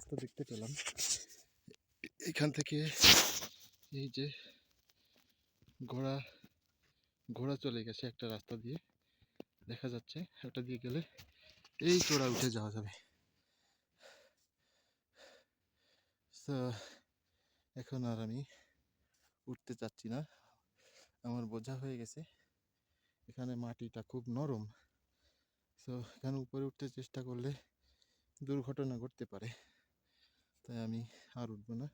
রাস্তা দেখতে পেলাম। এখান থেকে এই যে ঘোড়া ঘোড়া চলে গেছে একটা রাস্তা দিয়ে। দেখা যাচ্ছে ওটা দিয়ে গেলে এই চূড়া উঠে যাওয়া যাবে। তো এখন আর আমি উঠতে চাচ্ছি না। আমার বোঝা হয়ে গেছে। এখানে মাটিটা খুব নরম। তো এখানে উপরে উঠতে চেষ্টা করলে দুর্ঘটনা ঘটতে পারে। তাই আমি আর উঠবো না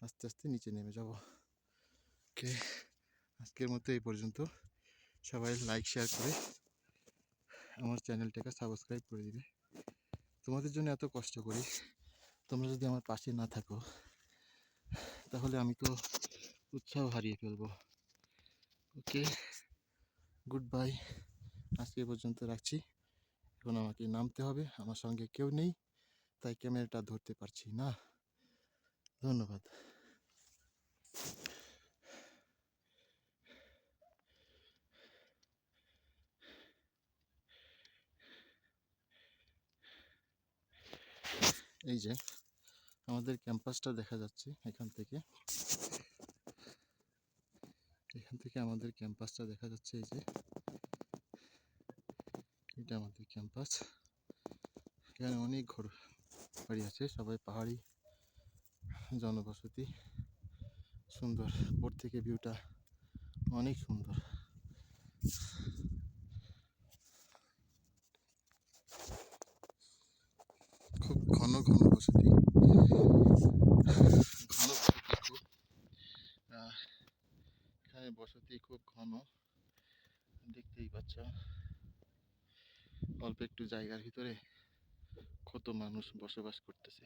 আস্তে আস্তে নিচে নেমে যাব ওকে আজকের মতো এই পর্যন্ত সবাই লাইক শেয়ার করে আমার চ্যানেলটাকে সাবস্ক্রাইব করে দিবে তোমাদের জন্য এত কষ্ট করি তোমরা যদি আমার পাশে না থাকো তাহলে আমি তো উৎসাহ হারিয়ে ফেলব ওকে গুড বাই আজকে পর্যন্ত রাখছি এখন আমাকে নামতে হবে আমার সঙ্গে কেউ নেই তাই ক্যামেরাটা ধরতে পারছি না। ধন্যবাদ। এই যে, আমাদের ক্যাম্পাসটা দেখা যাচ্ছে এখান থেকে। এখান থেকে আমাদের ক্যাম্পাসটা দেখা যাচ্ছে এই যে। এটা আমাদের ক্যাম্পাস। এখানে অনেক ঘর বাড়ি আছে, সবাই পাহাড়ি জনবসতি। সুন্দর, উপর থেকে ভিউটা অনেক সুন্দর। খুব ঘন ঘন বসতি। ঘন বসতি খুব। এখানে বসতি খুব ঘন। দেখতেই পাচ্ছ। অল্প একটু জায়গার ভিতরে কত মানুষ বসবাস করতেছে।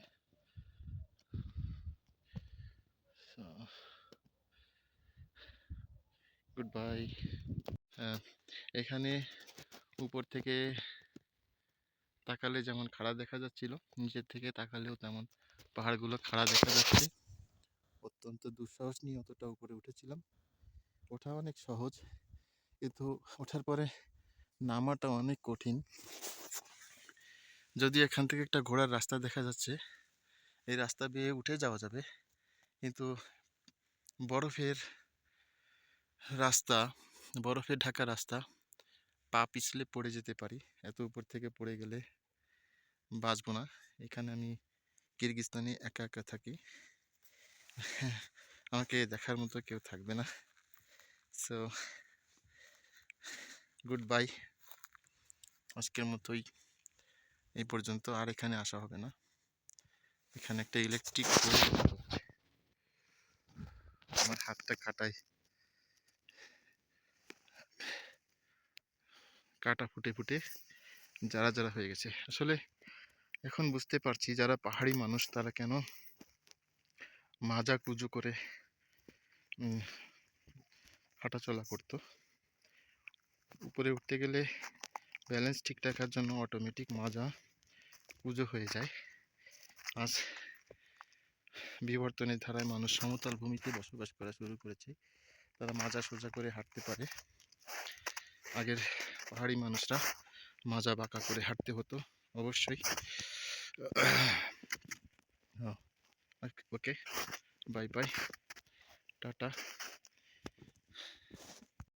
গুড বাই এখানে উপর থেকে তাকালে যেমন খাড়া দেখা যাচ্ছিল, নিচের থেকে তাকালেও তেমন পাহাড়গুলো খাড়া দেখা যাচ্ছে। অত্যন্ত দুঃসাহস নিয়ে অতটা উপরে উঠেছিলাম। ওঠা অনেক সহজ, কিন্তু ওঠার পরে নামাটা অনেক কঠিন। যদি এখান থেকে একটা ঘোড়ার রাস্তা দেখা যাচ্ছে, এই রাস্তা বেয়ে উঠে যাওয়া যাবে। কিন্তু বরফের রাস্তা বরফে ঢাকা রাস্তা পা পিছলে পড়ে যেতে পারি। এত উপর থেকে পড়ে গেলে বাঁচবো না। এখানে আমি কিরগিস্তানে একা একা থাকি। আমাকে দেখার মতো কেউ থাকবে না। সো গুড বাই আজকের মতোই। এই পর্যন্ত আর এখানে আসা হবে না। এখানে একটা ইলেকট্রিক আমার হাতটা কাটাই। কাটা ফুটে ফুটে যারা যারা হয়ে গেছে। আসলে এখন বুঝতে পারছি যারা পাহাড়ি মানুষ তারা কেন মাজা কুজু করে হাঁটাচলা করতো। উপরে উঠতে গেলে ব্যালেন্স ঠিক রাখার জন্য অটোমেটিক মাজা কুজো হয়ে যায়। আজ বিবর্তনের ধারায় মানুষ সমতল ভূমিতে বসবাস করা শুরু করেছে। তারা মাজা সোজা করে হাঁটতে পারে। আগের পাহাড়ি মানুষরা মাজা বাঁকা করে হাঁটতে হতো, অবশ্যই। Okay bye bye tata.